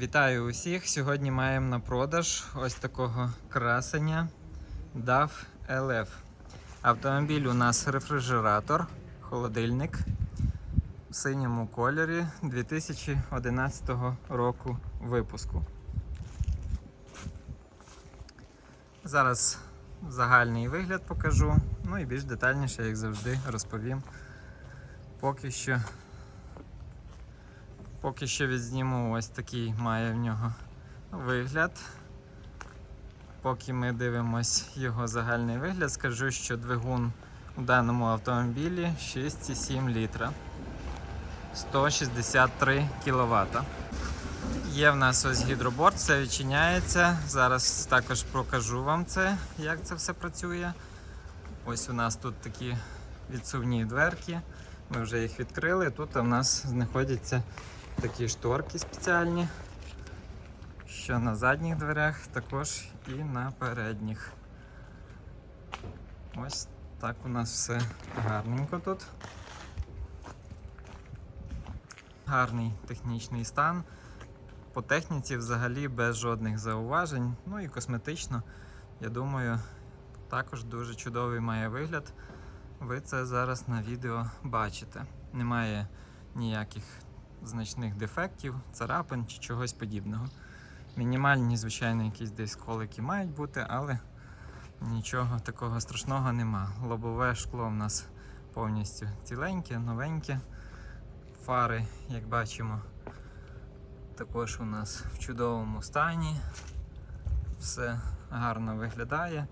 Вітаю усіх! Сьогодні маємо на продаж ось такого красення DAF LF. Автомобіль у нас рефрижератор, холодильник в синьому кольорі 2011 року випуску. Зараз загальний вигляд покажу, ну і більш детальніше, як завжди, розповім. Поки що Поки що відзніму ось такий має в нього вигляд. Поки ми дивимось його загальний вигляд, скажу, що двигун у даному автомобілі 6,7 літра 163 кВт. Є в нас ось гідроборд, все відчиняється. Зараз також покажу вам це, як це все працює. Ось у нас тут такі відсувні дверки. Ми вже їх відкрили. Тут у нас знаходяться такі шторки спеціальні, що на задніх дверях, також і на передніх. Ось так у нас все гарненько тут. Гарний технічний стан. По техніці взагалі без жодних зауважень. Ну і косметично, я думаю, також дуже чудовий має вигляд. Ви це зараз на відео бачите. Немає ніяких значних дефектів, царапин чи чогось подібного. Мінімальні, звичайно, якісь десь колики мають бути, але нічого такого страшного нема. Лобове шкло в нас повністю ціленьке, новеньке. Фари, як бачимо, також у нас в чудовому стані. Все гарно виглядає.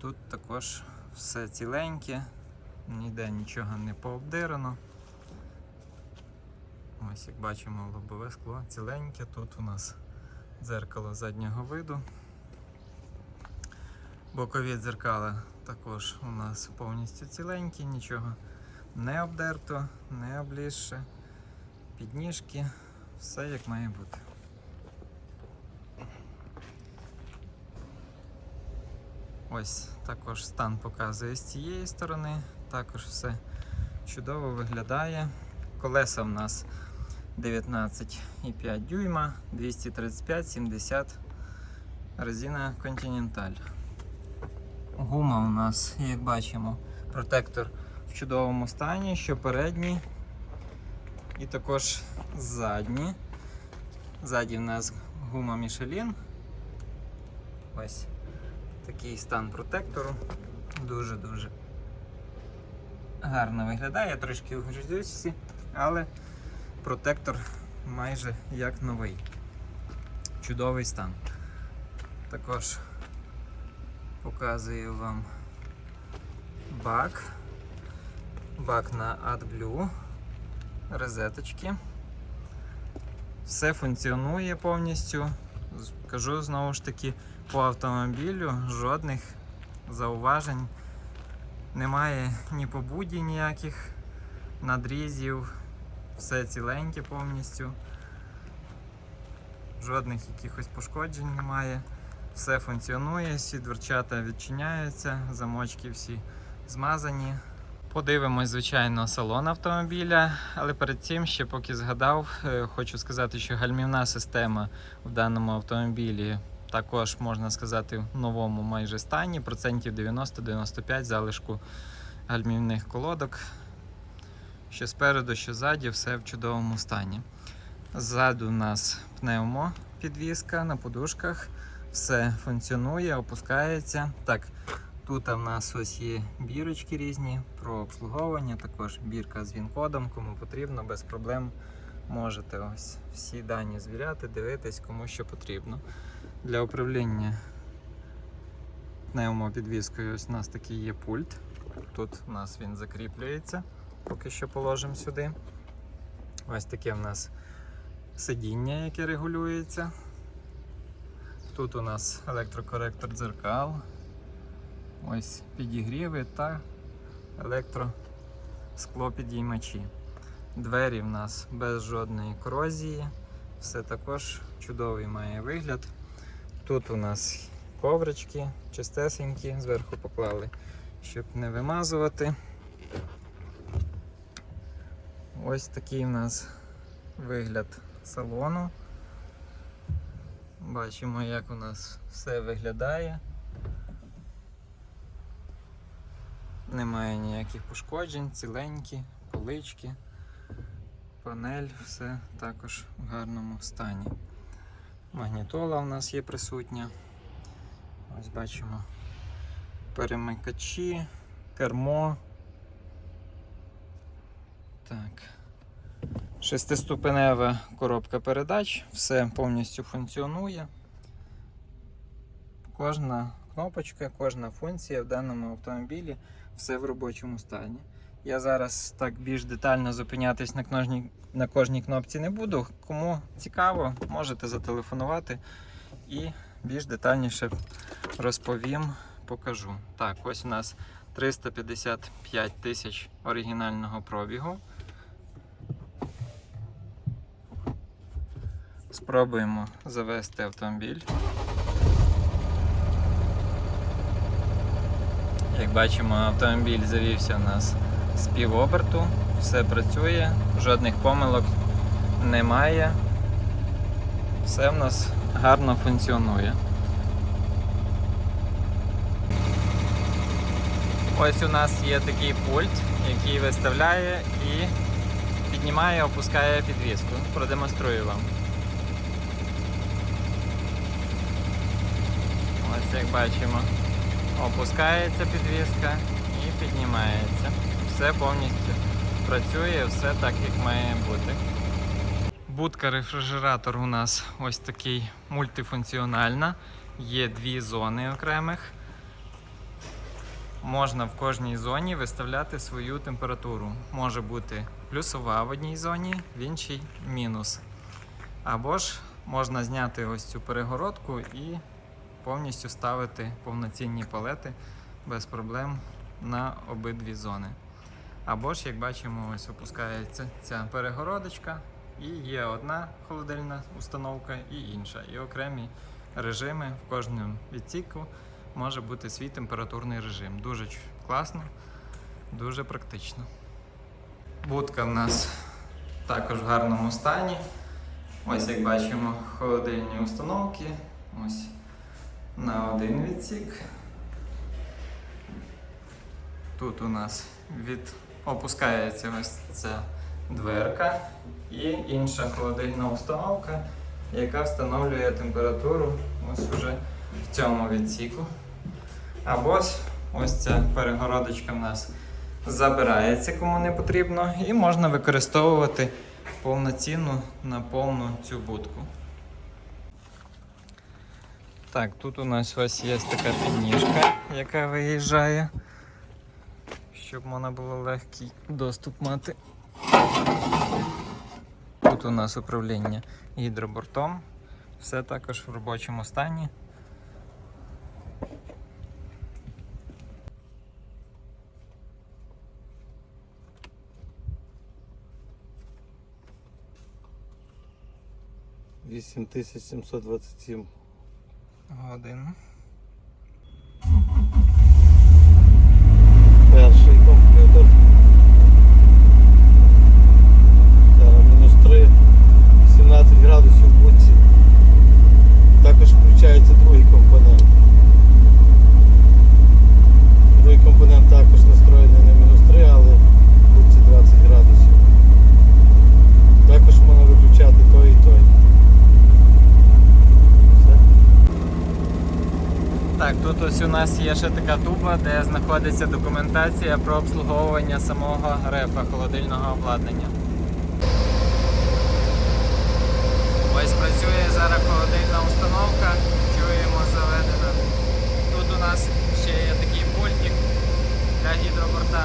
Тут також все ціленьке, ніде нічого не пообдирано. Ось як бачимо лобове скло ціленьке. Тут у нас дзеркало заднього виду. Бокові дзеркала також у нас повністю ціленькі, нічого не обдерто, не облізше. Підніжки, все як має бути. Ось також стан показує з цієї сторони, також все чудово виглядає. Колеса в нас 19,5 дюйма, 235-70 резина Continental. Гума у нас, як бачимо, протектор в чудовому стані, що передній і також задні. Ззаді в нас гума Michelin. Ось такий стан протектору. Дуже-дуже гарно виглядає, трошки в грязюці, але протектор майже як новий. Чудовий стан. Також показую вам бак. Бак на AdBlue, розеточки. Все функціонує повністю. Кажу знову ж таки, по автомобілю жодних зауважень немає ні побуді ніяких надрізів, все ціленьке повністю. Жодних якихось пошкоджень немає. Все функціонує, всі дверчата відчиняються, замочки всі змазані. Подивимось, звичайно, салон автомобіля, але перед цим ще поки згадав, е, хочу сказати, що гальмівна система в даному автомобілі також можна сказати в новому майже стані, процентів 90-95 залишку гальмівних колодок. Що спереду, що ззаді, все в чудовому стані. Ззаду у нас пневмо підвіска на подушках, все функціонує, опускається. Так, тут в нас ось є бірочки різні про обслуговування, також бірка з він-кодом, кому потрібно, без проблем можете ось всі дані звіряти, дивитись, кому що потрібно. Для управління пневмопідвіскою ось у нас такий є пульт. Тут у нас він закріплюється, поки що положимо сюди. Ось таке в нас сидіння, яке регулюється. Тут у нас електрокоректор дзеркал, ось підігріви та електросклопідіймачі. Двері в нас без жодної корозії, все також чудовий має вигляд. Тут у нас коврички чистесенькі, зверху поклали, щоб не вимазувати. Ось такий у нас вигляд салону. Бачимо, як у нас все виглядає. Немає ніяких пошкоджень, ціленькі, полички, панель, все також в гарному стані. Магнітола у нас є присутня. Ось бачимо перемикачі, кермо. Так. Шестиступенева коробка передач, все повністю функціонує. Кожна кнопочка, кожна функція в даному автомобілі все в робочому стані. Я зараз так більш детально зупинятись на кожній, на кожній кнопці не буду. Кому цікаво, можете зателефонувати і більш детальніше розповім, покажу. Так, ось у нас 355 тисяч оригінального пробігу. Спробуємо завести автомобіль. Як бачимо, автомобіль завівся у нас з півоберту, все працює, жодних помилок немає. Все в нас гарно функціонує. Ось у нас є такий пульт, який виставляє і піднімає, опускає підвіску. Продемонструю вам. Ось як бачимо, опускається підвіска і піднімається. Все повністю працює, все так, як має бути. Будка рефрижератор у нас ось такий мультифункціональна. Є дві зони окремих. Можна в кожній зоні виставляти свою температуру. Може бути плюсова в одній зоні, в іншій мінус. Або ж можна зняти ось цю перегородку і повністю ставити повноцінні палети без проблем на обидві зони. Або ж, як бачимо, ось опускається ця перегородочка, і є одна холодильна установка і інша. І окремі режими в кожному відсіку може бути свій температурний режим. Дуже класно, дуже практично. Будка в нас також в гарному стані. Ось як бачимо, холодильні установки. Ось на один відсік. Тут у нас від... опускається ось ця дверка і інша холодильна установка, яка встановлює температуру ось уже в цьому відсіку. Або ось, ця перегородочка в нас забирається, кому не потрібно, і можна використовувати повноцінну на повну цю будку. Так, тут у нас ось є така підніжка, яка виїжджає, щоб можна було легкий доступ мати. Тут у нас управління гідробортом, все також в робочому стані. Вісім тисяч сімсот двадцять сім. Годин. Перший нас є ще така туба, де знаходиться документація про обслуговування самого репа холодильного обладнання. Ось працює зараз холодильна установка, чуємо заведена. Тут у нас ще є такий пультик для гідроборта,